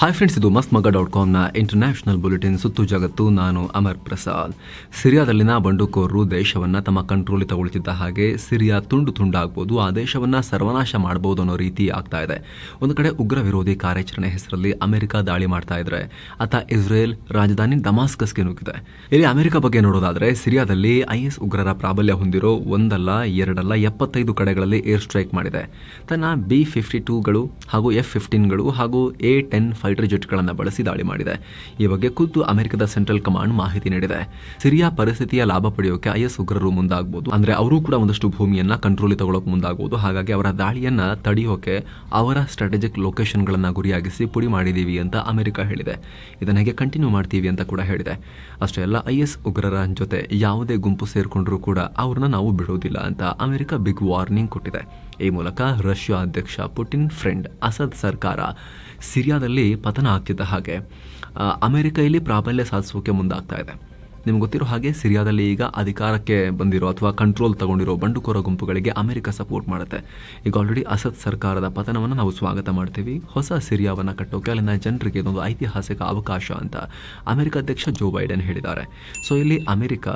Hi friends ಇದು ಮಸ್ತ್ ಮಗ ಡಾಟ್ ಕಾಮ್ನ ಇಂಟರ್ನ್ಯಾಷನಲ್ ಬುಲೆಟಿನ್ ಸುತ್ತು ಜಗತ್ತು, ನಾನು ಅಮರ್ ಪ್ರಸಾದ್. ಸಿರಿಯಾದಲ್ಲಿನ ಬಂಡುಕೋರರು ದೇಶವನ್ನು ತಮ್ಮ ಕಂಟ್ರೋಲ್ ತಗೊಳ್ತಿದ್ದ ಹಾಗೆ ಸಿರಿಯಾ ತುಂಡು ತುಂಡಾಗ್ಬೋದು, ಆ ದೇಶವನ್ನು ಸರ್ವನಾಶ ಮಾಡಬಹುದು ಅನ್ನೋ ರೀತಿ ಆಗ್ತಾ ಇದೆ. ಒಂದು ಕಡೆ ಉಗ್ರ ವಿರೋಧಿ ಕಾರ್ಯಾಚರಣೆ ಹೆಸರಲ್ಲಿ ಅಮೆರಿಕ ದಾಳಿ ಮಾಡ್ತಾ ಇದ್ರೆ, ಆತ ಇಸ್ರೇಲ್ ರಾಜಧಾನಿ ಡಮಾಸ್ಕಸ್ಗೆ ನುಗ್ಗಿದೆ. ಇಲ್ಲಿ ಅಮೆರಿಕ ಬಗ್ಗೆ ನೋಡೋದಾದ್ರೆ, ಸಿರಿಯಾದಲ್ಲಿ ಐಎಸ್ ಉಗ್ರರ ಪ್ರಾಬಲ್ಯ ಹೊಂದಿರೋ ಒಂದಲ್ಲ, ಎರಡಲ್ಲ, ಎಪ್ಪತ್ತೈದು ಕಡೆಗಳಲ್ಲಿ ಏರ್ ಸ್ಟ್ರೈಕ್ ಮಾಡಿದೆ. ತನ್ನ ಬಿ ಫಿಫ್ಟಿ ಟೂಗಳು ಹಾಗೂ ಎಫ್ ಫಿಫ್ಟೀನ್ಗಳು ಹಾಗೂ ಎ ಟೆನ್ ಫೈಟರ್ ಜೆಟ್ಗಳನ್ನು ಬಳಸಿ ದಾಳಿ ಮಾಡಿದೆ. ಈ ಬಗ್ಗೆ ಖುದ್ದು ಅಮೆರಿಕದ ಸೆಂಟ್ರಲ್ ಕಮಾಂಡ್ ಮಾಹಿತಿ ನೀಡಿದೆ. ಸಿರಿಯಾ ಪರಿಸ್ಥಿತಿಯ ಲಾಭ ಪಡೆಯೋಕೆ ಐಎಸ್ ಉಗ್ರರು ಮುಂದಾಗಬಹುದು ಅಂದ್ರೆ ಅವರು ಕೂಡ ಒಂದಷ್ಟು ಭೂಮಿಯನ್ನ ಕಂಟ್ರೋಲ್ ತಗೊಳ್ಳೋಕೆ ಮುಂದಾಗಬಹುದು ಹಾಗಾಗಿ ಅವರ ದಾಳಿಯನ್ನ ತಡೆಯೋಕೆ ಅವರ ಸ್ಟ್ರಾಟಜಿಕ್ ಲೊಕೇಶನ್ಗಳನ್ನ ಗುರಿಯಾಗಿಸಿ ಪುಡಿ ಮಾಡಿದೀವಿ ಅಂತ ಅಮೆರಿಕ ಹೇಳಿದೆ. ಇದನ್ನ ಹೇಗೆ ಕಂಟಿನ್ಯೂ ಮಾಡ್ತೀವಿ ಅಂತ ಕೂಡ ಹೇಳಿದೆ. ಅಷ್ಟೇ ಅಲ್ಲ, ಐಎಸ್ ಉಗ್ರರ ಜೊತೆ ಯಾವುದೇ ಗುಂಪು ಸೇರಿಕೊಂಡರೂ ಕೂಡ ಅವ್ರನ್ನ ನಾವು ಬಿಡೋದಿಲ್ಲ ಅಂತ ಅಮೆರಿಕ ಬಿಗ್ ವಾರ್ನಿಂಗ್ ಕೊಟ್ಟಿದೆ. ಈ ಮೂಲಕ ರಷ್ಯಾ ಅಧ್ಯಕ್ಷ ಪುಟಿನ್ ಫ್ರೆಂಡ್ ಅಸದ್ ಸರ್ಕಾರ ಸಿರಿಯಾದಲ್ಲಿ ಪತನ ಆಗ್ತಿದ್ದ ಹಾಗೆ ಅಮೆರಿಕ ಇಲ್ಲಿ ಪ್ರಾಬಲ್ಯ ಸಾಧಿಸೋಕೆ ಮುಂದಾಗ್ತಾ ಇದೆ. ನಿಮ್ಗೆ ಗೊತ್ತಿರೋ ಹಾಗೆ ಸಿರಿಯಾದಲ್ಲಿ ಈಗ ಅಧಿಕಾರಕ್ಕೆ ಬಂದಿರೋ ಅಥವಾ ಕಂಟ್ರೋಲ್ ತಗೊಂಡಿರೋ ಬಂಡುಕೋರ ಗುಂಪುಗಳಿಗೆ ಅಮೆರಿಕ ಸಪೋರ್ಟ್ ಮಾಡುತ್ತೆ. ಈಗ ಆಲ್ರೆಡಿ ಅಸದ್ ಸರ್ಕಾರದ ಪತನವನ್ನು ನಾವು ಸ್ವಾಗತ ಮಾಡ್ತೀವಿ. ಹೊಸ ಸಿರಿಯಾವನ್ನು ಕಟ್ಟೋಕೆ ಅಲ್ಲಿನ ಜನರಿಗೆ ಇದೊಂದು ಐತಿಹಾಸಿಕ ಅವಕಾಶ ಅಂತ ಅಮೆರಿಕ ಅಧ್ಯಕ್ಷ ಜೋ ಬೈಡೆನ್ ಹೇಳಿದ್ದಾರೆ. ಸೊ ಇಲ್ಲಿ ಅಮೆರಿಕ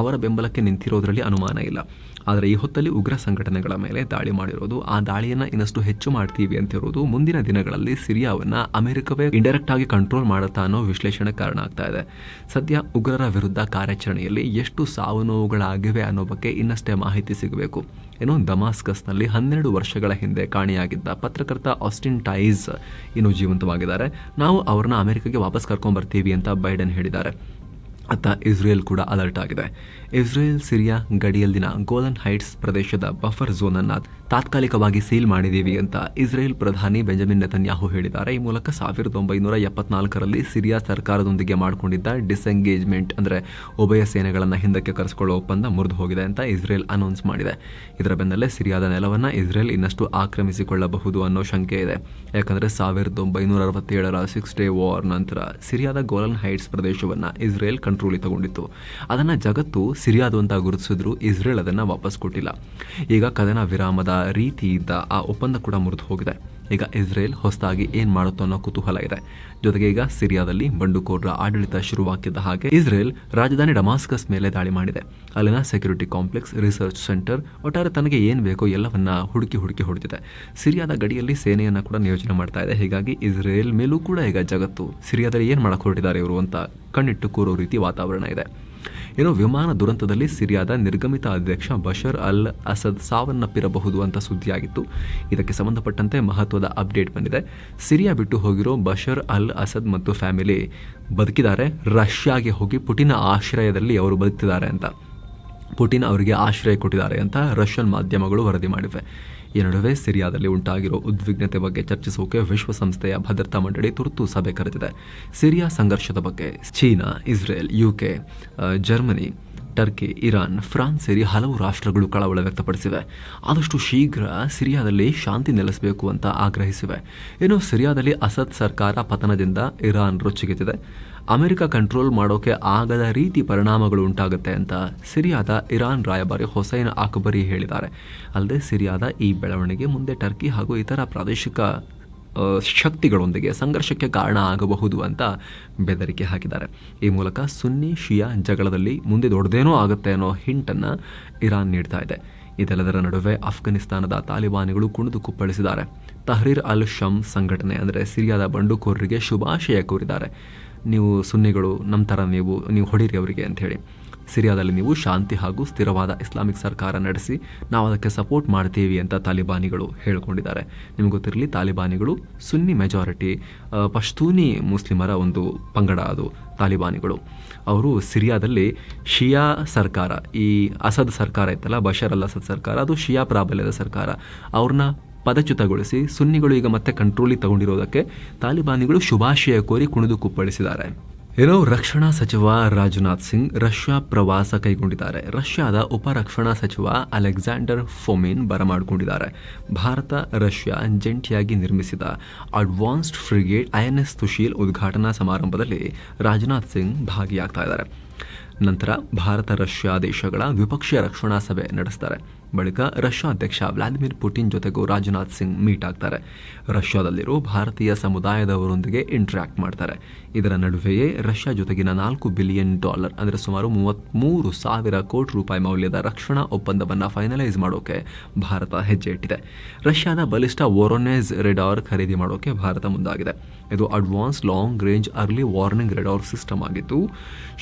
ಅವರ ಬೆಂಬಲಕ್ಕೆ ನಿಂತಿರೋದ್ರಲ್ಲಿ ಅನುಮಾನ ಇಲ್ಲ. ಆದರೆ ಈ ಹೊತ್ತಲ್ಲಿ ಉಗ್ರ ಸಂಘಟನೆಗಳ ಮೇಲೆ ದಾಳಿ ಮಾಡಿರೋದು, ಆ ದಾಳಿಯನ್ನು ಇನ್ನಷ್ಟು ಹೆಚ್ಚು ಮಾಡ್ತೀವಿ ಅಂತಿರೋದು ಮುಂದಿನ ದಿನಗಳಲ್ಲಿ ಸಿರಿಯಾವನ್ನ ಅಮೆರಿಕವೇ ಇಂಡೈರೆಕ್ಟ್ ಆಗಿ ಕಂಟ್ರೋಲ್ ಮಾಡುತ್ತಾ ಅನ್ನೋ ವಿಶ್ಲೇಷಣೆ ಕಾರಣ ಆಗ್ತಾ ಇದೆ. ಸದ್ಯ ಉಗ್ರರ ವಿರುದ್ಧ ಕಾರ್ಯಾಚರಣೆಯಲ್ಲಿ ಎಷ್ಟು ಸಾವು ನೋವುಗಳಾಗಿವೆ ಅನ್ನೋ ಬಗ್ಗೆ ಇನ್ನಷ್ಟೇ ಮಾಹಿತಿ ಸಿಗಬೇಕು. ಏನು ದಮಾಸ್ಕಸ್ನಲ್ಲಿ ಹನ್ನೆರಡು ವರ್ಷಗಳ ಹಿಂದೆ ಕಾಣಿಯಾಗಿದ್ದ ಪತ್ರಕರ್ತ ಆಸ್ಟಿನ್ ಟೈಸ್ ಇನ್ನು ಜೀವಂತವಾಗಿದ್ದಾರೆ. ನಾವು ಅವ್ರನ್ನ ಅಮೆರಿಕಕ್ಕೆ ವಾಪಸ್ ಕರ್ಕೊಂಡ್ ಬರ್ತೀವಿ ಅಂತ ಬೈಡನ್ ಹೇಳಿದ್ದಾರೆ. ಅತ್ತ ಇಸ್ರೇಲ್ ಕೂಡ ಅಲರ್ಟ್ ಆಗಿದೆ. ಇಸ್ರೇಲ್ ಸಿರಿಯಾ ಗಡಿಯಲ್ಲಿನ ಗೋಲನ್ ಹೈಟ್ಸ್ ಪ್ರದೇಶದ ಬಫರ್ ಝೋನ್ ಅನ್ನ ತಾತ್ಕಾಲಿಕವಾಗಿ ಸೀಲ್ ಮಾಡಿದ್ದೀವಿ ಅಂತ ಇಸ್ರೇಲ್ ಪ್ರಧಾನಿ ಬೆಂಜಮಿನ್ ನೆತನ್ಯಾಹು ಹೇಳಿದ್ದಾರೆ. ಈ ಮೂಲಕ ಸಾವಿರದ ಒಂಬೈನೂರ ಎಪ್ಪತ್ನಾಲ್ಕರಲ್ಲಿ ಸಿರಿಯಾ ಸರ್ಕಾರದೊಂದಿಗೆ ಮಾಡಿಕೊಂಡಿದ್ದ ಡಿಸೆಂಗೇಜ್ಮೆಂಟ್ ಅಂದರೆ ಉಭಯ ಸೇನೆಗಳನ್ನು ಹಿಂದಕ್ಕೆ ಕರೆಸಿಕೊಳ್ಳುವ ಒಪ್ಪಂದ ಮುರಿದು ಹೋಗಿದೆ ಅಂತ ಇಸ್ರೇಲ್ ಅನೌನ್ಸ್ ಮಾಡಿದೆ. ಇದರ ಬೆನ್ನಲ್ಲೇ ಸಿರಿಯಾದ ನೆಲವನ್ನು ಇಸ್ರೇಲ್ ಇನ್ನಷ್ಟು ಆಕ್ರಮಿಸಿಕೊಳ್ಳಬಹುದು ಅನ್ನೋ ಶಂಕೆ ಇದೆ. ಯಾಕಂದರೆ ಸಾವಿರದ ಒಂಬೈನೂರ ಅರವತ್ತೇಳರ ಸಿಕ್ಸ್ ಡೇ ವಾರ್ ನಂತರ ಸಿರಿಯಾದ ಗೋಲನ್ ಹೈಟ್ಸ್ ಪ್ರದೇಶವನ್ನು ಇಸ್ರೇಲ್ ಕಂಟ್ರೋಲಿ ತಗೊಂಡಿತ್ತು. ಅದನ್ನು ಜಗತ್ತು ಸಿರಿಯಾದು ಗುರುತಿಸಿದ್ರು ಇಸ್ರೇಲ್ ಅದನ್ನು ವಾಪಸ್ ಕೊಟ್ಟಿಲ್ಲ. ಈಗ ಕದನ ವಿರಾಮದ ರೀತಿ ಇದ್ದ ಆ ಒಪ್ಪಂದ ಕೂಡ ಮುರಿದು ಹೋಗಿದೆ. ಈಗ ಇಸ್ರೇಲ್ ಹೊಸದಾಗಿ ಏನ್ ಮಾಡುತ್ತೋ ಅನ್ನೋ ಕುತೂಹಲ ಇದೆ. ಜೊತೆಗೆ ಈಗ ಸಿರಿಯಾದಲ್ಲಿ ಬಂಡುಕೋರರ ಆಡಳಿತ ಶುರುವಾಗಿದ್ದ ಹಾಗೆ ಇಸ್ರೇಲ್ ರಾಜಧಾನಿ ಡಮಾಸ್ಕಸ್ ಮೇಲೆ ದಾಳಿ ಮಾಡಿದೆ. ಅಲ್ಲಿನ ಸೆಕ್ಯೂರಿಟಿ ಕಾಂಪ್ಲೆಕ್ಸ್ ರಿಸರ್ಚ್ ಸೆಂಟರ್ ಒಟ್ಟಾರೆ ತನಗೆ ಏನ್ ಬೇಕೋ ಎಲ್ಲವನ್ನ ಹುಡುಕಿ ಹುಡುಕಿ ಹೊಡೆದಿದೆ. ಸಿರಿಯಾದ ಗಡಿಯಲ್ಲಿ ಸೇನೆಯನ್ನ ಕೂಡ ನಿಯೋಜನೆ ಮಾಡ್ತಾ ಇದೆ. ಹೀಗಾಗಿ ಇಸ್ರೇಲ್ ಮೇಲೂ ಕೂಡ ಈಗ ಜಗತ್ತು ಸಿರಿಯಾದಲ್ಲಿ ಏನ್ ಮಾಡಕ್ ಹೊರಟಿದ್ದಾರೆ ಇವರು ಅಂತ ಕಣ್ಣಿಟ್ಟು ಕೂರೋ ರೀತಿ ವಾತಾವರಣ ಇದೆ. ಏನೋ ವಿಮಾನ ದುರಂತದಲ್ಲಿ ಸಿರಿಯಾದ ನಿರ್ಗಮಿತ ಅಧ್ಯಕ್ಷ ಬಷರ್ ಅಲ್ ಅಸದ್ ಸಾವನ್ನಪ್ಪಿರಬಹುದು ಅಂತ ಸುದ್ದಿಯಾಗಿತ್ತು. ಇದಕ್ಕೆ ಸಂಬಂಧಪಟ್ಟಂತೆ ಮಹತ್ವದ ಅಪ್ಡೇಟ್ ಬಂದಿದೆ. ಸಿರಿಯಾ ಬಿಟ್ಟು ಹೋಗಿರೋ ಬಷರ್ ಅಲ್ ಅಸದ್ ಮತ್ತು ಫ್ಯಾಮಿಲಿ ಬದುಕಿದ್ದಾರೆ. ರಷ್ಯಾಗೆ ಹೋಗಿ ಪುಟಿನ ಆಶ್ರಯದಲ್ಲಿ ಅವರು ಬದುಕ್ತಿದ್ದಾರೆ ಅಂತ. ಪುಟಿನ್ ಅವರಿಗೆ ಆಶ್ರಯ ಕೊಟ್ಟಿದ್ದಾರೆ ಅಂತ ರಷ್ಯನ್ ಮಾಧ್ಯಮಗಳು ವರದಿ ಮಾಡಿವೆ. ಈ ನಡುವೆ ಸಿರಿಯಾದಲ್ಲಿ ಉಂಟಾಗಿರೋ ಉದ್ವಿಗ್ನತೆ ಬಗ್ಗೆ ಚರ್ಚಿಸೋಕೆ ವಿಶ್ವಸಂಸ್ಥೆಯ ಭದ್ರತಾ ಮಂಡಳಿ ತುರ್ತು ಸಭೆ ಕರೆದಿದೆ. ಸಿರಿಯಾ ಸಂಘರ್ಷದ ಬಗ್ಗೆ China, Israel, UK Germany Turkey Iran, France ಸೇರಿ ಹಲವು ರಾಷ್ಟ್ರಗಳು ಕಳವಳ ವ್ಯಕ್ತಪಡಿಸಿವೆ. ಆದಷ್ಟು ಶೀಘ್ರ ಸಿರಿಯಾದಲ್ಲಿ ಶಾಂತಿ ನೆಲೆಸಬೇಕು ಅಂತ ಆಗ್ರಹಿಸಿವೆ. ಇನ್ನು ಸಿರಿಯಾದಲ್ಲಿ ಅಸದ್ ಸರ್ಕಾರ ಪತನದಿಂದ ಇರಾನ್ ರೊಚ್ಚಿಗೆತ್ತಿದೆ. ಅಮೆರಿಕ ಕಂಟ್ರೋಲ್ ಮಾಡೋಕೆ ಆಗದ ರೀತಿ ಪರಿಣಾಮಗಳು ಉಂಟಾಗುತ್ತೆ ಅಂತ ಸಿರಿಯಾದ ಇರಾನ್ ರಾಯಭಾರಿ ಹೊಸೈನ್ ಅಕ್ಬರಿ ಹೇಳಿದ್ದಾರೆ. ಅಲ್ಲದೆ ಸಿರಿಯಾದ ಈ ಬೆಳವಣಿಗೆ ಮುಂದೆ ಟರ್ಕಿ ಹಾಗೂ ಇತರ ಪ್ರಾದೇಶಿಕ ಶಕ್ತಿಗಳೊಂದಿಗೆ ಸಂಘರ್ಷಕ್ಕೆ ಕಾರಣ ಆಗಬಹುದು ಅಂತ ಬೆದರಿಕೆ ಹಾಕಿದ್ದಾರೆ. ಈ ಮೂಲಕ ಸುನ್ನಿ, ಶಿಯಾ ಜಗಳದಲ್ಲಿ ಮುಂದೆ ದೊಡ್ಡದೇನೋ ಆಗುತ್ತೆ ಅನ್ನೋ ಹಿಂಟನ್ನು ಇರಾನ್ ನೀಡ್ತಾ ಇದೆ. ಇದೆಲ್ಲದರ ನಡುವೆ ಅಫ್ಘಾನಿಸ್ತಾನದ ತಾಲಿಬಾನಿಗಳು ಕುಣಿದು ಕುಪ್ಪಳಿಸಿದ್ದಾರೆ. ತಹರೀರ್ ಅಲ್ ಶಮ್ ಸಂಘಟನೆ, ಅಂದರೆ ಸಿರಿಯಾದ ಬಂಡುಕೋರರಿಗೆ ಶುಭಾಶಯ ಕೋರಿದ್ದಾರೆ. ನೀವು ಸುನ್ನಿಗಳು ನಮ್ಮ ಥರ ನೀವು ನೀವು ಹೊಡೀರಿ ಅವರಿಗೆ ಅಂಥೇಳಿ ಸಿರಿಯಾದಲ್ಲಿ ನೀವು ಶಾಂತಿ ಹಾಗೂ ಸ್ಥಿರವಾದ ಇಸ್ಲಾಮಿಕ್ ಸರ್ಕಾರ ನಡೆಸಿ ನಾವು ಅದಕ್ಕೆ ಸಪೋರ್ಟ್ ಮಾಡ್ತೀವಿ ಅಂತ ತಾಲಿಬಾನಿಗಳು ಹೇಳಿಕೊಂಡಿದ್ದಾರೆ. ನಿಮ್ಗೆ ಗೊತ್ತಿರಲಿ, ತಾಲಿಬಾನಿಗಳು ಸುನ್ನಿ ಮೆಜಾರಿಟಿ ಪಶ್ತೂನಿ ಮುಸ್ಲಿಮರ ಒಂದು ಪಂಗಡ ಅದು ತಾಲಿಬಾನಿಗಳು. ಅವರು ಸಿರಿಯಾದಲ್ಲಿ ಶಿಯಾ ಸರ್ಕಾರ, ಈ ಅಸದ್ ಸರ್ಕಾರ ಇತ್ತಲ್ಲ ಬಶರ್ ಅಲ್ ಅಸದ್ ಸರ್ಕಾರ, ಅದು ಶಿಯಾ ಪ್ರಾಬಲ್ಯದ ಸರ್ಕಾರ. ಅವ್ರನ್ನ ಪದಚ್ಯುತಗೊಳಿಸಿ ಸುನ್ನಿಗಳು ಈಗ ಮತ್ತೆ ಕಂಟ್ರೋಲಿಗೆ ತಗೊಂಡಿರೋದಕ್ಕೆ ತಾಲಿಬಾನಿಗಳು ಶುಭಾಶಯ ಕೋರಿ ಕುಣಿದು ಕುಪ್ಪಳಿಸಿದ್ದಾರೆ. ಏನೋ ರಕ್ಷಣಾ ಸಚಿವ ರಾಜನಾಥ್ ಸಿಂಗ್ ರಷ್ಯಾ ಪ್ರವಾಸ ಕೈಗೊಂಡಿದ್ದಾರೆ. ರಷ್ಯಾದ ಉಪ ರಕ್ಷಣಾ ಸಚಿವ ಅಲೆಕ್ಸಾಂಡರ್ ಫೊಮಿನ್ ಬರಮಾಡಿಕೊಂಡಿದ್ದಾರೆ. ಭಾರತ, ರಷ್ಯಾ ಜಂಟಿಯಾಗಿ ನಿರ್ಮಿಸಿದ ಅಡ್ವಾನ್ಸ್ಡ್ ಫ್ರಿಗೇಟ್ ಐಎನ್ಎಸ್ ತುಶೀಲ್ ಉದ್ಘಾಟನಾ ಸಮಾರಂಭದಲ್ಲಿ ರಾಜನಾಥ್ ಸಿಂಗ್ ಭಾಗಿಯಾಗ್ತಾ ಇದ್ದಾರೆ. ನಂತರ ಭಾರತ, ರಷ್ಯಾ ದೇಶಗಳ ದ್ವಿಪಕ್ಷೀಯ ರಕ್ಷಣಾ ಸಭೆ ನಡೆಸ್ತಾರೆ. ಬಳಿಕ ರಷ್ಯಾ ಅಧ್ಯಕ್ಷ ವ್ಲಾದಿಮಿರ್ ಪುಟಿನ್ ಜೊತೆಗೂ ರಾಜನಾಥ್ ಸಿಂಗ್ ಮೀಟ್ ಆಗ್ತಾರೆ. ರಷ್ಯಾದಲ್ಲಿರೋ ಭಾರತೀಯ ಸಮುದಾಯದವರೊಂದಿಗೆ ಇಂಟ್ರಾಕ್ಟ್ ಮಾಡ್ತಾರೆ. ಇದರ ನಡುವೆಯೇ ರಷ್ಯಾ ಜೊತೆಗಿನ ನಾಲ್ಕು ಬಿಲಿಯನ್ ಡಾಲರ್ ಅಂದರೆ ಸುಮಾರು ಮೂವತ್ತ್ಮೂರು ಸಾವಿರ ಕೋಟಿ ರೂಪಾಯಿ ಮೌಲ್ಯದ ರಕ್ಷಣಾ ಒಪ್ಪಂದವನ್ನು ಫೈನಲೈಸ್ ಮಾಡೋಕೆ ಭಾರತ ಹೆಜ್ಜೆ ಇಟ್ಟಿದೆ. ರಷ್ಯಾದ ಬಲಿಷ್ಠ ವೊರೊನೆಸ್ ರೆಡಾರ್ ಖರೀದಿ ಮಾಡೋಕೆ ಭಾರತ ಮುಂದಾಗಿದೆ. ಇದು advance long range early warning radar system ಆಗಿದ್ದು,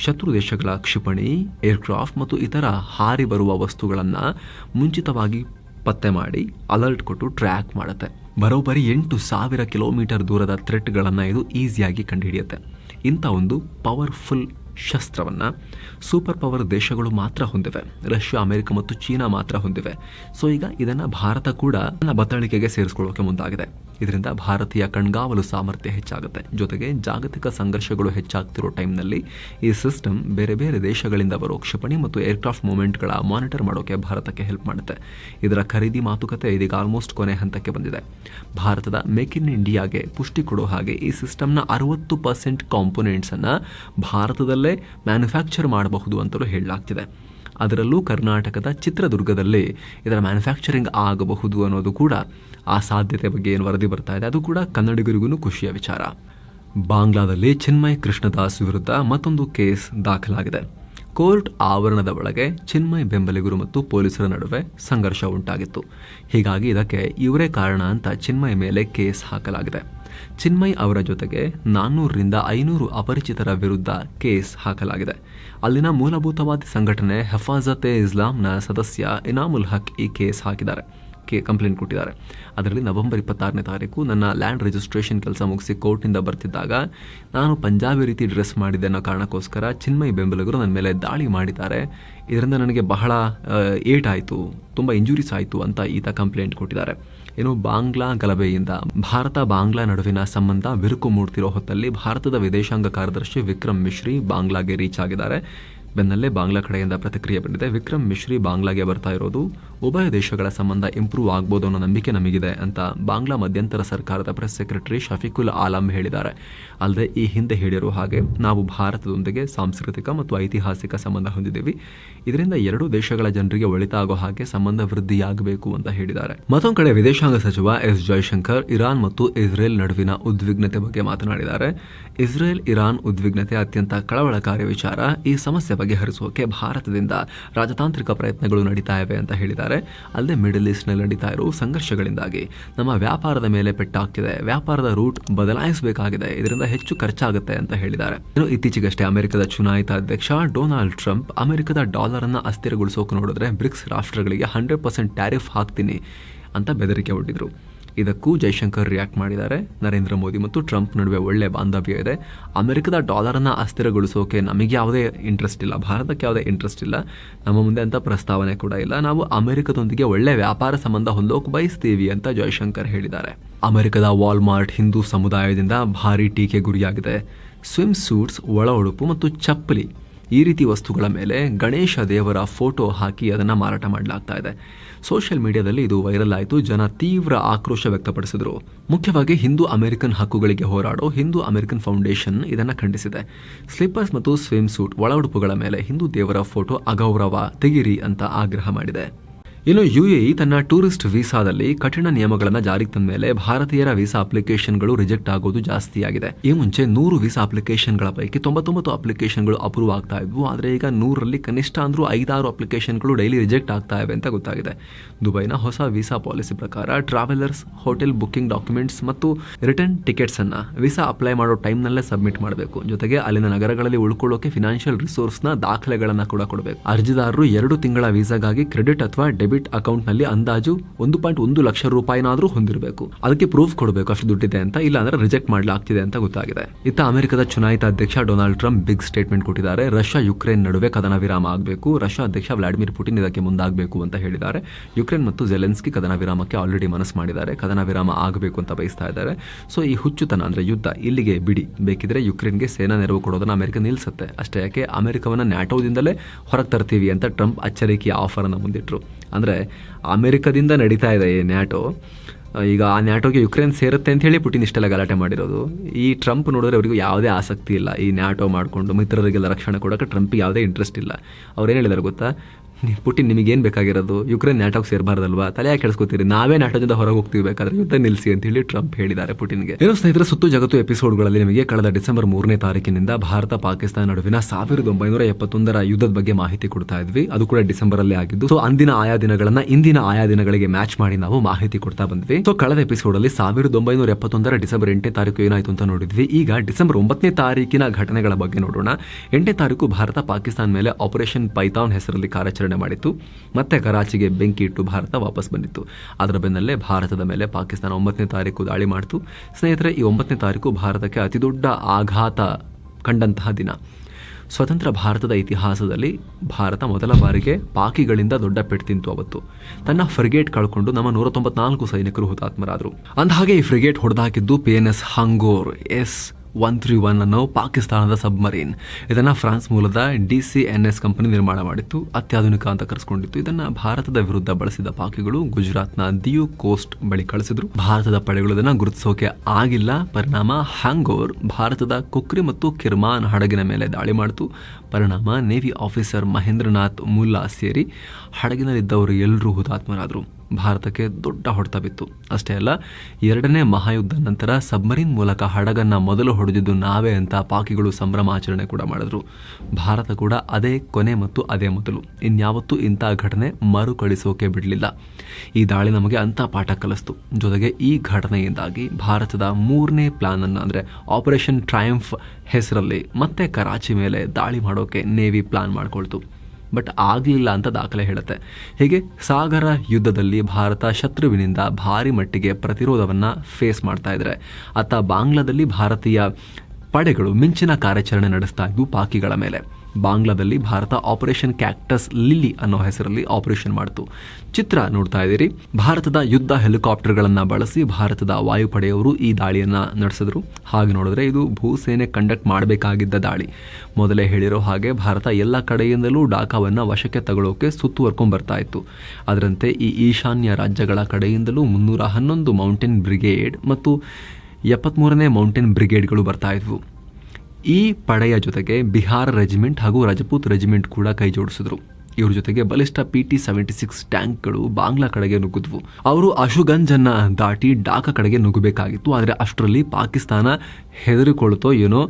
ಶತ್ರು ದೇಶಗಳ ಕ್ಷಿಪಣಿ ಏರ್ಕ್ರಾಫ್ಟ್ ಮತ್ತು ಇತರ ಹಾರಿ ಬರುವ ವಸ್ತುಗಳನ್ನು ಮುಂಚಿತವಾಗಿ ಪತ್ತೆ ಮಾಡಿ ಅಲರ್ಟ್ ಕೊಟ್ಟು ಟ್ರ್ಯಾಕ್ ಮಾಡುತ್ತೆ. ಬರೋಬ್ಬರಿ ಎಂಟು ಸಾವಿರ ಕಿಲೋಮೀಟರ್ ದೂರದ ಥ್ರೆಟ್ಗಳನ್ನು ಇದು ಈಸಿಯಾಗಿ ಕಂಡುಹಿಡಿಯುತ್ತೆ. ಇಂಥ ಒಂದು ಪವರ್ಫುಲ್ ಶಸ್ತ್ರವನ್ನು ಸೂಪರ್ ಪವರ್ ದೇಶಗಳು ಮಾತ್ರ ಹೊಂದಿವೆ. ರಷ್ಯಾ, ಅಮೆರಿಕ ಮತ್ತು ಚೀನಾ ಮಾತ್ರ ಹೊಂದಿವೆ. ಸೊ ಈಗ ಇದನ್ನು ಭಾರತ ಕೂಡ ತನ್ನ ಬತ್ತಳಿಕೆಗೆ ಸೇರಿಸ್ಕೊಳ್ಳೋಕೆ ಮುಂದಾಗಿದೆ. ಇದರಿಂದ ಭಾರತೀಯ ಕಣ್ಗಾವಲು ಸಾಮರ್ಥ್ಯ ಹೆಚ್ಚಾಗುತ್ತೆ. ಜೊತೆಗೆ ಜಾಗತಿಕ ಸಂಘರ್ಷಗಳು ಹೆಚ್ಚಾಗ್ತಿರೋ ಟೈಮ್ನಲ್ಲಿ ಈ ಸಿಸ್ಟಮ್ ಬೇರೆ ಬೇರೆ ದೇಶಗಳಿಂದ ಬರೋ ಕ್ಷಿಪಣಿ ಮತ್ತು ಏರ್ಕ್ರಾಫ್ಟ್ ಮೂವ್ಮೆಂಟ್ಗಳ ಮಾನಿಟರ್ ಮಾಡೋಕೆ ಭಾರತಕ್ಕೆ ಹೆಲ್ಪ್ ಮಾಡುತ್ತೆ. ಇದರ ಖರೀದಿ ಮಾತುಕತೆ ಇದೀಗ ಆಲ್ಮೋಸ್ಟ್ ಕೊನೆ ಹಂತಕ್ಕೆ ಬಂದಿದೆ. ಭಾರತದ ಮೇಕ್ ಇನ್ ಇಂಡಿಯಾಗೆ ಪುಷ್ಟಿ ಕೊಡೋ ಹಾಗೆ ಈ ಸಿಸ್ಟಮ್ನ ಅರವತ್ತು ಪರ್ಸೆಂಟ್ ಕಾಂಪೊನೆಂಟ್ಸನ್ನು ಭಾರತದಲ್ಲೇ ಮ್ಯಾನುಫ್ಯಾಕ್ಚರ್ ಮಾಡಬಹುದು ಅಂತಲೂ ಹೇಳಲಾಗ್ತಿದೆ. ಅದರಲ್ಲೂ ಕರ್ನಾಟಕದ ಚಿತ್ರದುರ್ಗದಲ್ಲಿ ಇದರ ಮ್ಯಾನುಫ್ಯಾಕ್ಚರಿಂಗ್ ಆಗಬಹುದು ಅನ್ನೋದು ಕೂಡ ಆ ಸಾಧ್ಯತೆ ಬಗ್ಗೆ ಏನು ವರದಿ ಬರ್ತಾ ಇದೆ, ಅದು ಕೂಡ ಕನ್ನಡಿಗರಿಗೂ ಖುಷಿಯ ವಿಚಾರ. ಬಾಂಗ್ಲಾದಲ್ಲಿ ಚಿನ್ಮಯ್ ಕೃಷ್ಣದಾಸ್ ವಿರುದ್ಧ ಮತ್ತೊಂದು ಕೇಸ್ ದಾಖಲಾಗಿದೆ. ಕೋರ್ಟ್ ಆವರಣದ ಒಳಗೆ ಚಿನ್ಮಯ್ ಬೆಂಬಲಿಗರು ಮತ್ತು ಪೊಲೀಸರ ನಡುವೆ ಸಂಘರ್ಷ ಉಂಟಾಗಿತ್ತು. ಹೀಗಾಗಿ ಇದಕ್ಕೆ ಇವರೇ ಕಾರಣ ಅಂತ ಚಿನ್ಮಯ್ ಮೇಲೆ ಕೇಸ್ ಹಾಕಲಾಗಿದೆ. ಚಿನ್ಮಯ್ ಅವರ ಜೊತೆಗೆ ನಾನ್ನೂರರಿಂದ ಐನೂರು ಅಪರಿಚಿತರ ವಿರುದ್ಧ ಕೇಸ್ ಹಾಕಲಾಗಿದೆ. ಅಲ್ಲಿನ ಮೂಲಭೂತವಾದಿ ಸಂಘಟನೆ ಹೆಫಾಜತೆ ಇಸ್ಲಾಂನ ಸದಸ್ಯ ಇನಾಮುಲ್ ಹಕ್ ಈ ಕೇಸ್ ಹಾಕಿದ್ದಾರೆ. ಕೆ ಕಂಪ್ಲೇಂಟ್ ಕೊಟ್ಟಿದ್ದಾರೆ. ಅದರಲ್ಲಿ ನವೆಂಬರ್ ಇಪ್ಪತ್ತಾರನೇ ತಾರೀಕು ನನ್ನ ಲ್ಯಾಂಡ್ ರಿಜಿಸ್ಟ್ರೇಷನ್ ಕೆಲಸ ಮುಗಿಸಿ ಕೋರ್ಟ್ನಿಂದ ಬರ್ತಿದ್ದಾಗ ನಾನು ಪಂಜಾಬಿ ರೀತಿ ಡ್ರೆಸ್ ಮಾಡಿದ್ದೆ ಅನ್ನೋ ಕಾರಣಕ್ಕೋಸ್ಕರ ಚಿನ್ಮಯ್ ಬೆಂಬಲಿಗರು ನನ್ನ ಮೇಲೆ ದಾಳಿ ಮಾಡಿದ್ದಾರೆ. ಇದರಿಂದ ನನಗೆ ಬಹಳ ಏಟಾಯಿತು, ತುಂಬ ಇಂಜುರೀಸ್ ಆಯಿತು ಅಂತ ಈತ ಕಂಪ್ಲೇಂಟ್ ಕೊಟ್ಟಿದ್ದಾರೆ. ಏನು ಬಾಂಗ್ಲಾ ಗಲಭೆಯಿಂದ ಭಾರತ ಬಾಂಗ್ಲಾ ನಡುವಿನ ಸಂಬಂಧ ಬಿರುಕು ಮೂಡ್ತಿರೋ ಹೊತ್ತಲ್ಲಿ ಭಾರತದ ವಿದೇಶಾಂಗ ಕಾರ್ಯದರ್ಶಿ ವಿಕ್ರಮ್ ಮಿಶ್ರಿ ಬಾಂಗ್ಲಾಗೆ ರೀಚ್ ಆಗಿದ್ದಾರೆ. ಬೆನ್ನಲ್ಲೇ ಬಾಂಗ್ಲಾ ಕಡೆಯಿಂದ ಪ್ರತಿಕ್ರಿಯೆ ಬಂದಿದೆ. ವಿಕ್ರಮ್ ಮಿಶ್ರಿ ಬಾಂಗ್ಲಾಗೆ ಬರ್ತಾ ಇರೋದು ಉಭಯ ದೇಶಗಳ ಸಂಬಂಧ ಇಂಪ್ರೂವ್ ಆಗ್ಬೋದು ಅನ್ನೋ ನಂಬಿಕೆ ನಮಗಿದೆ ಅಂತ ಬಾಂಗ್ಲಾ ಮಧ್ಯಂತರ ಸರ್ಕಾರದ ಪ್ರೆಸ್ ಸೆಕ್ರೆಟರಿ ಶಫೀಕುಲ್ ಆಲಂ ಹೇಳಿದ್ದಾರೆ. ಅಲ್ಲದೆ ಈ ಹಿಂದೆ ಹೇಳಿರೋ ಹಾಗೆ ನಾವು ಭಾರತದೊಂದಿಗೆ ಸಾಂಸ್ಕೃತಿಕ ಮತ್ತು ಐತಿಹಾಸಿಕ ಸಂಬಂಧ ಹೊಂದಿದ್ದೀವಿ. ಇದರಿಂದ ಎರಡೂ ದೇಶಗಳ ಜನರಿಗೆ ಒಳಿತಾಗೋ ಹಾಗೆ ಸಂಬಂಧ ವೃದ್ಧಿಯಾಗಬೇಕು ಅಂತ ಹೇಳಿದ್ದಾರೆ. ಮತ್ತೊಂದು ಕಡೆ ವಿದೇಶಾಂಗ ಸಚಿವ ಎಸ್ ಜೈಶಂಕರ್ ಇರಾನ್ ಮತ್ತು ಇಸ್ರೇಲ್ ನಡುವಿನ ಉದ್ವಿಗ್ನತೆ ಬಗ್ಗೆ ಮಾತನಾಡಿದ್ದಾರೆ. ಇಸ್ರೇಲ್ ಇರಾನ್ ಉದ್ವಿಗ್ನತೆ ಅತ್ಯಂತ ಕಳವಳಕಾರಿ ವಿಚಾರ ಈ ಸಮಸ್ಯೆ ಬಗೆಹರಿಸೋಕೆ ಭಾರತದಿಂದ ರಾಜತಾಂತ್ರಿಕ ಪ್ರಯತ್ನಗಳು ನಡೀತಾ ಇವೆ ಅಂತ ಹೇಳಿದ್ದಾರೆ. ಅಲ್ಲದೆ ಮಿಡಲ್ ಈಸ್ಟ್ನಲ್ಲಿ ನಡೀತಾ ಇರೋ ಸಂಘರ್ಷಗಳಿಂದಾಗಿ ನಮ್ಮ ವ್ಯಾಪಾರದ ಮೇಲೆ ಪೆಟ್ಟಾಗ್ತಿದೆ. ವ್ಯಾಪಾರದ ರೂಟ್ ಬದಲಾಯಿಸಬೇಕಾಗಿದೆ. ಇದರಿಂದ ಹೆಚ್ಚು ಖರ್ಚಾಗುತ್ತೆ ಅಂತ ಹೇಳಿದ್ದಾರೆ. ಇನ್ನು ಇತ್ತೀಚೆಗಷ್ಟೇ ಅಮೆರಿಕದ ಚುನಾಯಿತ ಅಧ್ಯಕ್ಷ ಡೊನಾಲ್ಡ್ ಟ್ರಂಪ್ ಅಮೆರಿಕದ ಡಾಲರ್ ಅನ್ನ ಅಸ್ಥಿರಗೊಳಿಸೋಕೆ ನೋಡಿದ್ರೆ ಬ್ರಿಕ್ಸ್ ರಾಷ್ಟ್ರಗಳಿಗೆ ಹಂಡ್ರೆಡ್ ಪರ್ಸೆಂಟ್ ಟ್ಯಾರಿಫ್ ಹಾಕ್ತೀನಿ ಅಂತ ಬೆದರಿಕೆ ಒಡ್ಡಿದ್ರು ಇದಕ್ಕೂ ಜೈಶಂಕರ್ ರಿಯಾಕ್ಟ್ ಮಾಡಿದ್ದಾರೆ. ನರೇಂದ್ರ ಮೋದಿ ಮತ್ತು ಟ್ರಂಪ್ ನಡುವೆ ಒಳ್ಳೆ ಬಾಂಧವ್ಯ ಇದೆ. ಅಮೆರಿಕದ ಡಾಲರನ್ನು ಅಸ್ಥಿರಗೊಳಿಸೋಕೆ ನಮಗೆ ಯಾವುದೇ ಇಂಟ್ರೆಸ್ಟ್ ಇಲ್ಲ. ಭಾರತಕ್ಕೆ ಯಾವುದೇ ಇಂಟ್ರೆಸ್ಟ್ ಇಲ್ಲ. ನಮ್ಮ ಮುಂದೆ ಅಂತ ಪ್ರಸ್ತಾವನೆ ಕೂಡ ಇಲ್ಲ. ನಾವು ಅಮೆರಿಕದೊಂದಿಗೆ ಒಳ್ಳೆ ವ್ಯಾಪಾರ ಸಂಬಂಧ ಹೊಂದೋಕೆ ಬಯಸ್ತೀವಿ ಅಂತ ಜೈಶಂಕರ್ ಹೇಳಿದ್ದಾರೆ. ಅಮೆರಿಕದ ವಾಲ್ಮಾರ್ಟ್ ಹಿಂದೂ ಸಮುದಾಯದಿಂದ ಭಾರಿ ಟೀಕೆ ಗುರಿಯಾಗಿದೆ ಸ್ವಿಮ್ ಸೂಟ್ಸ್ ಒಳ ಉಡುಪು ಮತ್ತು ಚಪ್ಪಲಿ ಈ ರೀತಿ ವಸ್ತುಗಳ ಮೇಲೆ ಗಣೇಶ ದೇವರ ಫೋಟೋ ಹಾಕಿ ಅದನ್ನು ಮಾರಾಟ ಮಾಡಲಾಗ್ತಾ ಇದೆ. ಸೋಷಿಯಲ್ ಮೀಡಿಯಾದಲ್ಲಿ ಇದು ವೈರಲ್ ಆಯಿತು. ಜನ ತೀವ್ರ ಆಕ್ರೋಶ ವ್ಯಕ್ತಪಡಿಸಿದರು. ಮುಖ್ಯವಾಗಿ ಹಿಂದೂ ಅಮೆರಿಕನ್ ಹಕ್ಕುಗಳಿಗೆ ಹೋರಾಡೋ ಹಿಂದೂ ಅಮೆರಿಕನ್ ಫೌಂಡೇಶನ್ ಇದನ್ನು ಖಂಡಿಸಿದೆ. ಸ್ಲಿಪ್ಪರ್ಸ್ ಮತ್ತು ಸ್ವಿಮ್ ಸೂಟ್ ಒಳ ಉಡುಪುಗಳ ಮೇಲೆ ಹಿಂದೂ ದೇವರ ಫೋಟೋ ಅಗೌರವ ತೆಗಿರಿ ಅಂತ ಆಗ್ರಹ ಮಾಡಿದೆ. ಇನ್ನು ಯುಎಇ ತನ್ನ ಟೂರಿಸ್ಟ್ ವೀಸಾದಲ್ಲಿ ಕಠಿಣ ನಿಯಮಗಳನ್ನು ಜಾರಿಗೆ ತಂದ ಮೇಲೆ ಭಾರತೀಯರ ವೀಸಾ ಅಪ್ಲಿಕೇಶನ್ಗಳು ರಿಜೆಕ್ಟ್ ಆಗೋದು ಜಾಸ್ತಿಯಾಗಿದೆ ಈ ಮುಂಚೆ ನೂರು ವೀಸಾ ಅಪ್ಲಿಕೇಶನ್ಗಳ ಪೈಕಿ ತೊಂಬತ್ತೊಂಬತ್ತು ಅಪ್ಲಿಕೇಶನ್ಗಳು ಅಪ್ರೂವ್ ಆಗ್ತಾ ಇದ್ವು. ಆದರೆ ಈಗ ನೂರರಲ್ಲಿ ಕನಿಷ್ಠ ಅಂದ್ರೂ ಐದಾರು ಅಪ್ಲಿಕೇಶನ್ಗಳು ಡೈಲಿ ರಿಜೆಕ್ಟ್ ಆಗ್ತಾ ಇವೆ ಅಂತ ಗೊತ್ತಾಗಿದೆ. ದುಬೈನ ಹೊಸ ವೀಸಾ ಪಾಲಿಸಿ ಪ್ರಕಾರ ಟ್ರಾವೆಲರ್ಸ್, ಹೋಟೆಲ್ ಬುಕ್ಕಿಂಗ್ ಡಾಕ್ಯುಮೆಂಟ್ಸ್ ಮತ್ತು ರಿಟರ್ನ್ ಟಿಕೆಟ್ಸ್ ಅನ್ನ ವೀಸಾ ಅಪ್ಲೈ ಮಾಡೋ ಟೈಮ್ನಲ್ಲೇ ಸಬ್ಮಿಟ್ ಮಾಡಬೇಕು. ಜೊತೆಗೆ ಅಲ್ಲಿನ ನಗರಗಳಲ್ಲಿ ಉಳ್ಕೊಳ್ಳೋಕೆ ಫಿನಾನ್ಷಿಯಲ್ ರಿಸೋರ್ಸ್ನ ದಾಖಲೆಗಳನ್ನು ಕೂಡ ಕೊಡಬೇಕು. ಅರ್ಜಿದಾರರು ಎರಡು ತಿಂಗಳ ವೀಸಾಗಾಗಿ ಕ್ರೆಡಿಟ್ ಅಥವಾ ಡೆಬಿಟ್ ಅಕೌಂಟ್ನಲ್ಲಿ ಅಂದಾಜು ಒಂದು ಪಾಯಿಂಟ್ ಒಂದು ಲಕ್ಷ ರೂಪಾಯಿನಾದ್ರೂ ಹೊಂದಿರಬೇಕು. ಅದಕ್ಕೆ ಪ್ರೂಫ್ ಕೊಡಬೇಕು ಅಷ್ಟು ದುಡ್ಡಿದೆ ಅಂತ ಇಲ್ಲ ಅಂದ್ರೆ ರಿಜೆಕ್ಟ್ ಮಾಡಲಾಗ್ತಿದೆ ಅಂತ ಗೊತ್ತಾಗಿದೆ. ಇತ್ತ ಅಮೆರಿಕದ ಚುನಾಯಿತ ಅಧ್ಯಕ್ಷ ಡೊನಾಲ್ಡ್ ಟ್ರಂಪ್ ಬಿಗ್ ಸ್ಟೇಟ್ಮೆಂಟ್ ಕೊಟ್ಟಿದ್ದಾರೆ. ರಷ್ಯಾ ಯುಕ್ರೇನ್ ನಡುವೆ ಕದನ ವಿರಾಮ ಆಗಬೇಕು. ರಷ್ಯಾ ಅಧ್ಯಕ್ಷ ವ್ಲಾಡಿಮಿರ್ ಪುಟಿನ್ ಇದಕ್ಕೆ ಮುಂದಾಗಬೇಕು ಅಂತ ಹೇಳಿದ್ದಾರೆ. ಯುಕ್ರೇನ್ ಮತ್ತು ಜೆಲೆನ್ಸ್ಕಿ ಕದನ ವಿರಾಮಕ್ಕೆ ಆಲ್ರೆಡಿ ಮನಸ್ಸು ಮಾಡಿದ್ದಾರೆ. ಕದನ ವಿರಾಮ ಆಗಬೇಕು ಅಂತ ಬಯಸ್ತಾ ಇದ್ದಾರೆ. ಸೊ, ಈ ಹುಚ್ಚುತನ ಅಂದ್ರೆ ಯುದ್ಧ, ಇಲ್ಲಿಗೆ ಬಿಡಿ. ಬೇಕಿದ್ರೆ ಯುಕ್ರೇನ್ಗೆ ಸೇನಾ ನೆರವು ಕೊಡೋದನ್ನ ಅಮೆರಿಕ ನಿಲ್ಲಿಸುತ್ತೆ ಅಷ್ಟೇ ಯಾಕೆ? ಅಮೆರಿಕವನ್ನ ನ್ಯಾಟೋದಿಂದಲೇ ಹೊರಗೆ ತರ್ತೀವಿ ಅಂತ ಟ್ರಂಪ್ ಅಚ್ಚರಿಕೆಯ ಆಫರ್ ಅನ್ನು ಮುಂದಿಟ್ರು. ಅಂದ್ರೆ ಅಮೆರಿಕದಿಂದ ನಡೀತಾ ಇದೆ ಈ ನ್ಯಾಟೋ. ಈಗ ಆ ನ್ಯಾಟೋಗೆ ಯುಕ್ರೇನ್ ಸೇರುತ್ತೆ ಅಂತ ಹೇಳಿ ಪುಟಿನ್ ಇಷ್ಟೆಲ್ಲ ಗಲಾಟೆ ಮಾಡಿರೋದು. ಈ ಟ್ರಂಪ್ ನೋಡಿದ್ರೆ ಅವರಿಗೂ ಯಾವುದೇ ಆಸಕ್ತಿ ಇಲ್ಲ. ಈ ನ್ಯಾಟೋ ಮಾಡಿಕೊಂಡು ಮಿತ್ರರಿಗೆಲ್ಲ ರಕ್ಷಣೆ ಕೊಡೋಕ್ಕೆ ಟ್ರಂಪಿಗೆ ಯಾವುದೇ ಇಂಟ್ರೆಸ್ಟ್ ಇಲ್ಲ. ಅವ್ರು ಏನು ಹೇಳಿದಾರೆ ಗೊತ್ತಾ? ನಿ- ಪುಟಿನ್ ನಿಮಗೇನು ಬೇಕಾಗಿರೋದು? ಯುಕ್ರೇನ್ ನ್ಯಾಟೋಗೆ ಸೇರಬಾರ್ದಲ್ವಾ? ತಲೆ ಯಾಕೆ ಕೇಳಿಸ್ಕೊತೀರಿ ನಾವೇ ನ್ಯಾಟೋದಿಂದ ಹೊರಗೆ ಹೋಗ್ತೀವಿ ಬೇಕಾದ್ರೆ ಯುದ್ಧ ನಿಲ್ಲಿಸಿ ಅಂತ ಹೇಳಿ ಟ್ರಂಪ್ ಹೇಳಿದ್ದಾರೆ ಪುಟಿನ್ಗೆ. ಏನೋ ಸ್ನೇಹಿತರೆ, ಸುತ್ತು ಜಗತ್ತು ಎಪಿಸೋಡ್ಗಳಲ್ಲಿ ನಿಮಗೆ ಕಳೆದ ಡಿಸೆಂಬರ್ ಮೂರನೇ ತಾರೀಕಿನಿಂದ ಭಾರತ ಪಾಕಿಸ್ತಾನ ನಡುವಿನ ಸಾವಿರದ ಒಂಬೈನೂರ ಎಪ್ಪತ್ತೊಂದರ ಯುದ್ಧದ ಬಗ್ಗೆ ಮಾಹಿತಿ ಕೊಡ್ತಾ ಇದ್ವಿ. ಅದು ಕೂಡ ಡಿಸೆಂಬರ್ ಅಲ್ಲಿ ಆಗಿದ್ದು. ಸೊ ಅಂದಿನ ಆಯಾ ದಿನಗಳನ್ನ ಇಂದಿನ ಆಯಾ ದಿನಗಳಿಗೆ ಮ್ಯಾಚ್ ಮಾಡಿ ನಾವು ಮಾಹಿತಿ ಕೊಡ್ತಾ ಬಂದ್ವಿ. ಸೊ ಕಳೆದ ಎಪಿಸೋಡ್ ಅಲ್ಲಿ ಸಾವಿರದ ಒಂಬೈನೂರ ಎಪ್ಪತ್ತೊಂದರ ಡಿಸೆಂಬರ್ ಎಂಟನೇ ತಾರೀಕು ಏನಾಯ್ತು ಅಂತ ನೋಡಿದ್ವಿ. ಈಗ ಡಿಸೆಂಬರ್ ಒಂಬತ್ತನೇ ತಾರೀಕಿನ ಘಟನೆಗಳ ಬಗ್ಗೆ ನೋಡೋಣ. ಎಂಟನೇ ತಾರೀಕು ಭಾರತ ಪಾಕಿಸ್ತಾನ ಮೇಲೆ ಆಪರೇಷನ್ ಪೈತಾನ್ ಹೆಸರಲ್ಲಿ ಕಾರ್ಯಾಚರಣೆ ಮಾಡಿತ್ತು. ಮತ್ತೆ ಕರಾಚಿಗೆ ಬೆಂಕಿ ಇಟ್ಟು ಭಾರತ ವಾಪಸ್ ಬಂದಿತ್ತು. ಅದರ ಬೆನ್ನಲ್ಲೇ ಭಾರತದ ಮೇಲೆ ಪಾಕಿಸ್ತಾನ ಒಂಬತ್ತನೇ ತಾರೀಕು ದಾಳಿ ಮಾಡಿತು. ಸ್ನೇಹಿತರೆ, ಈ ಒಂಬತ್ತನೇ ತಾರೀಕು ಭಾರತಕ್ಕೆ ಅತಿದೊಡ್ಡ ಆಘಾತ ಕಂಡಂತಹ ದಿನ. ಸ್ವತಂತ್ರ ಭಾರತದ ಇತಿಹಾಸದಲ್ಲಿ ಭಾರತ ಮೊದಲ ಬಾರಿಗೆ ಪಾಕಿಗಳಿಂದ ದೊಡ್ಡ ಪೆಟ್ಟು ತಿಂತು ಅವತ್ತು. ತನ್ನ ಫ್ರಿಗೇಟ್ ಕಳ್ಕೊಂಡು ನಮ್ಮ ನೂರ ತೊಂಬತ್ನಾಲ್ಕು ಸೈನಿಕರು ಹುತಾತ್ಮರಾದರು. ಅಂದಹಾಗೆ ಈ frigate ಹೊಡೆದಾಕಿದ್ದು P N S Hangor, S one three one ಅನ್ನೋ ಪಾಕಿಸ್ತಾನದ ಸಬ್ಮರೀನ್. ಇದನ್ನು ಫ್ರಾನ್ಸ್ ಮೂಲದ D C N S company ನಿರ್ಮಾಣ ಮಾಡಿತ್ತು. ಅತ್ಯಾಧುನಿಕ ಅಂತ ಕರೆಸ್ಕೊಂಡಿತ್ತು. ಇದನ್ನು ಭಾರತದ ವಿರುದ್ಧ ಬಳಸಿದ ಪಾಕಿಗಳು ಗುಜರಾತ್ನ ದಿಯು ಕೋಸ್ಟ್ ಬಳಿ ಕಳಿಸಿದ್ರು. ಭಾರತದ ಪಡೆಗಳು ಇದನ್ನು ಗುರುತಿಸೋಕೆ ಆಗಿಲ್ಲ. ಪರಿಣಾಮ ಹ್ಯಾಂಗೋರ್ ಭಾರತದ ಕುಕ್ರಿ ಮತ್ತು ಕಿರ್ಮಾನ್ ಹಡಗಿನ ಮೇಲೆ ದಾಳಿ ಮಾಡಿತು. ಪರಿಣಾಮ ನೇವಿ ಆಫೀಸರ್ ಮಹೇಂದ್ರನಾಥ್ ಮುಲ್ಲಾ ಸೇರಿ ಹಡಗಿನಲ್ಲಿದ್ದವರು ಎಲ್ಲರೂ ಹುತಾತ್ಮರಾದರು. ಭಾರತಕ್ಕೆ ದೊಡ್ಡ ಹೊಡೆತ ಬಿತ್ತು. ಅಷ್ಟೇ ಅಲ್ಲ, ಎರಡನೇ ಮಹಾಯುದ್ಧ ನಂತರ ಸಬ್ಮರೀನ್ ಮೂಲಕ ಹಡಗನ್ನ ಮೊದಲು ಹೊಡೆದಿದ್ದು ನಾವೇ ಅಂತ ಪಾಕಿಗಳು ಸಂಭ್ರಮಾಚರಣೆ ಕೂಡ ಮಾಡಿದ್ರು. ಭಾರತ ಕೂಡ ಅದೇ ಕೊನೆ ಮತ್ತು ಅದೇ ಮೊದಲು. ಇನ್ಯಾವತ್ತೂ ಇಂಥ ಘಟನೆ ಮರುಕಳಿಸೋಕೆ ಬಿಡಲಿಲ್ಲ. ಈ ದಾಳಿ ನಮಗೆ ಅಂಥ ಪಾಠ ಕಲಿಸ್ತು. ಜೊತೆಗೆ ಈ ಘಟನೆಯಿಂದಾಗಿ ಭಾರತದ ಮೂರನೇ ಪ್ಲಾನ್ ಅನ್ನು ಅಂದರೆ ಆಪರೇಷನ್ ಟ್ರಯಂಫ್ ಹೆಸರಲ್ಲಿ ಮತ್ತೆ ಕರಾಚಿ ಮೇಲೆ ದಾಳಿ ಮಾಡೋಕೆ ನೇವಿ ಪ್ಲಾನ್ ಮಾಡ್ಕೊಳ್ತು. ಬಟ್ ಆಗಲಿಲ್ಲ ಅಂತ ದಾಖಲೆ ಹೇಳುತ್ತೆ. ಹೀಗೆ ಸಾಗರ ಯುದ್ಧದಲ್ಲಿ ಭಾರತ ಶತ್ರುವಿನಿಂದ ಭಾರಿ ಮಟ್ಟಿಗೆ ಪ್ರತಿರೋಧವನ್ನು ಫೇಸ್ ಮಾಡ್ತಾ ಇದ್ದಾರೆ ಅತ್ತ ಬಾಂಗ್ಲಾದಲ್ಲಿ ಭಾರತೀಯ ಪಡೆಗಳು ಮಿಂಚಿನ ಕಾರ್ಯಾಚರಣೆ ನಡೆಸ್ತಾ ಇದ್ವು ಪಾಕಿಗಳ ಮೇಲೆ. ಬಾಂಗ್ಲಾದಲ್ಲಿ ಭಾರತ ಆಪರೇಷನ್ ಕ್ಯಾಕ್ಟಸ್ ಲಿಲ್ಲಿ ಅನ್ನೋ ಹೆಸರಲ್ಲಿ ಆಪರೇಷನ್ ಮಾಡಿತು. ಚಿತ್ರ ನೋಡ್ತಾ ಇದ್ದೀರಿ. ಭಾರತದ ಯುದ್ಧ ಹೆಲಿಕಾಪ್ಟರ್ಗಳನ್ನು ಬಳಸಿ ಭಾರತದ ವಾಯುಪಡೆಯವರು ಈ ದಾಳಿಯನ್ನು ನಡೆಸಿದ್ರು. ಹಾಗೆ ನೋಡಿದ್ರೆ ಇದು ಭೂಸೇನೆ ಕಂಡಕ್ಟ್ ಮಾಡಬೇಕಾಗಿದ್ದ ದಾಳಿ. ಮೊದಲೇ ಹೇಳಿರೋ ಹಾಗೆ ಭಾರತ ಎಲ್ಲ ಕಡೆಯಿಂದಲೂ ಡಾಕಾವನ್ನು ವಶಕ್ಕೆ ತಗೊಳ್ಳೋಕೆ ಸುತ್ತುವರ್ಕೊಂಡು ಬರ್ತಾ ಇತ್ತು. ಅದರಂತೆ ಈ ಈಶಾನ್ಯ ರಾಜ್ಯಗಳ ಕಡೆಯಿಂದಲೂ ಮುನ್ನೂರ ಹನ್ನೊಂದು ಮೌಂಟೇನ್ ಬ್ರಿಗೇಡ್ ಮತ್ತು ಎಪ್ಪತ್ತ್ಮೂರನೇ ಮೌಂಟೇನ್ ಬ್ರಿಗೇಡ್ಗಳು ಬರ್ತಾ ಇದ್ವು. ಈ ಪಡೆಯ ಜೊತೆಗೆ ಬಿಹಾರ ರೆಜಿಮೆಂಟ್ ಹಾಗೂ ರಜಪೂತ್ ರೆಜಿಮೆಂಟ್ ಕೂಡ ಕೈ ಜೋಡಿಸಿದ್ರು. ಇವ್ರ ಜೊತೆಗೆ ಬಲಿಷ್ಠ ಪಿ ಟಿ ಸೆವೆಂಟಿ ಸಿಕ್ಸ್ ಟ್ಯಾಂಕ್ಗಳು ಬಾಂಗ್ಲಾ ಕಡೆಗೆ ನುಗ್ಗಿದ್ವು. ಅವರು ಅಶುಗಂಜ್ ಅನ್ನ ದಾಟಿ ಡಾಕ ಕಡೆಗೆ ನುಗ್ಗಬೇಕಾಗಿತ್ತು. ಆದರೆ ಅಷ್ಟರಲ್ಲಿ ಪಾಕಿಸ್ತಾನ ಹೆದರಿಕೊಳ್ತೋ ಏನೋ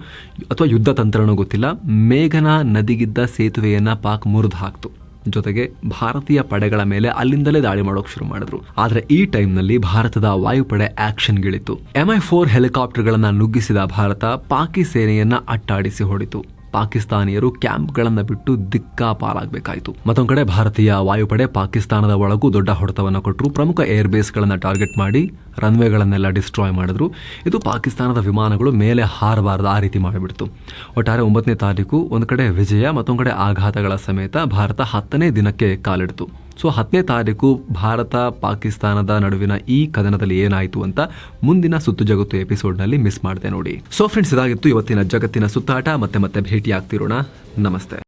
ಅಥವಾ ಯುದ್ಧ ತಂತ್ರನೋ ಗೊತ್ತಿಲ್ಲ. ಮೇಘನಾ ನದಿಗಿದ್ದ ಸೇತುವೆಯನ್ನ ಪಾಕ್ ಮುರಿದು ಹಾಕ್ತು. ಜೊತೆಗೆ ಭಾರತೀಯ ಪಡೆಗಳ ಮೇಲೆ ಅಲ್ಲಿಂದಲೇ ದಾಳಿ ಮಾಡೋಕೆ ಶುರು ಮಾಡಿದ್ರು. ಆದ್ರೆ ಈ ಟೈಮ್ನಲ್ಲಿ ಭಾರತದ ವಾಯುಪಡೆ ಆಕ್ಷನ್ಗಿಳಿತು ಎಂಐ ಫೋರ್ ಹೆಲಿಕಾಪ್ಟರ್ಗಳನ್ನು ನುಗ್ಗಿಸಿದ ಭಾರತ ಪಾಕಿ ಸೇನೆಯನ್ನ ಅಟ್ಟಾಡಿಸಿ ಹೊಡಿತು. ಪಾಕಿಸ್ತಾನಿಯರು ಕ್ಯಾಂಪ್ಗಳನ್ನು ಬಿಟ್ಟು ದಿಕ್ಕಾಪಾಲಾಗಬೇಕಾಯಿತು. ಮತ್ತೊಂದು ಕಡೆ ಭಾರತೀಯ ವಾಯುಪಡೆ ಪಾಕಿಸ್ತಾನದ ಒಳಗೂ ದೊಡ್ಡ ಹೊಡೆತವನ್ನು ಕೊಟ್ಟರು ಪ್ರಮುಖ ಏರ್ ಬೇಸ್ಗಳನ್ನು ಟಾರ್ಗೆಟ್ ಮಾಡಿ ರನ್ವೇಗಳನ್ನೆಲ್ಲ ಡಿಸ್ಟ್ರಾಯ್ ಮಾಡಿದ್ರು. ಇದು ಪಾಕಿಸ್ತಾನದ ವಿಮಾನಗಳು ಮೇಲೆ ಹಾರಬಾರದು ಆ ರೀತಿ ಮಾಡಿಬಿಡ್ತು. ಒಟ್ಟಾರೆ ಒಂಬತ್ತನೇ ತಾರೀಕು ಒಂದು ಕಡೆ ವಿಜಯ, ಮತ್ತೊಂದು ಕಡೆ ಆಘಾತಗಳ ಸಮೇತ ಭಾರತ ಹತ್ತನೇ ದಿನಕ್ಕೆ ಕಾಲಿಡ್ತು. ಸೊ ಹತ್ತನೇ ತಾರೀಕು ಭಾರತ, ಪಾಕಿಸ್ತಾನದ ನಡುವಿನ ಈ ಕದನದಲ್ಲಿ ಏನಾಯಿತು ಅಂತ ಮುಂದಿನ ಸುತ್ತು ಜಗತ್ತು ಎಪಿಸೋಡ್ನಲ್ಲಿ ಮಿಸ್ ಮಾಡಿದೆ ನೋಡಿ. ಸೊ ಫ್ರೆಂಡ್ಸ್ ಇದಾಗಿತ್ತು ಇವತ್ತಿನ ಜಗತ್ತಿನ ಸುತ್ತಾಟ. ಮತ್ತೆ ಮತ್ತೆ ಭೇಟಿ ಆಗ್ತಿರೋಣ ನಮಸ್ತೆ.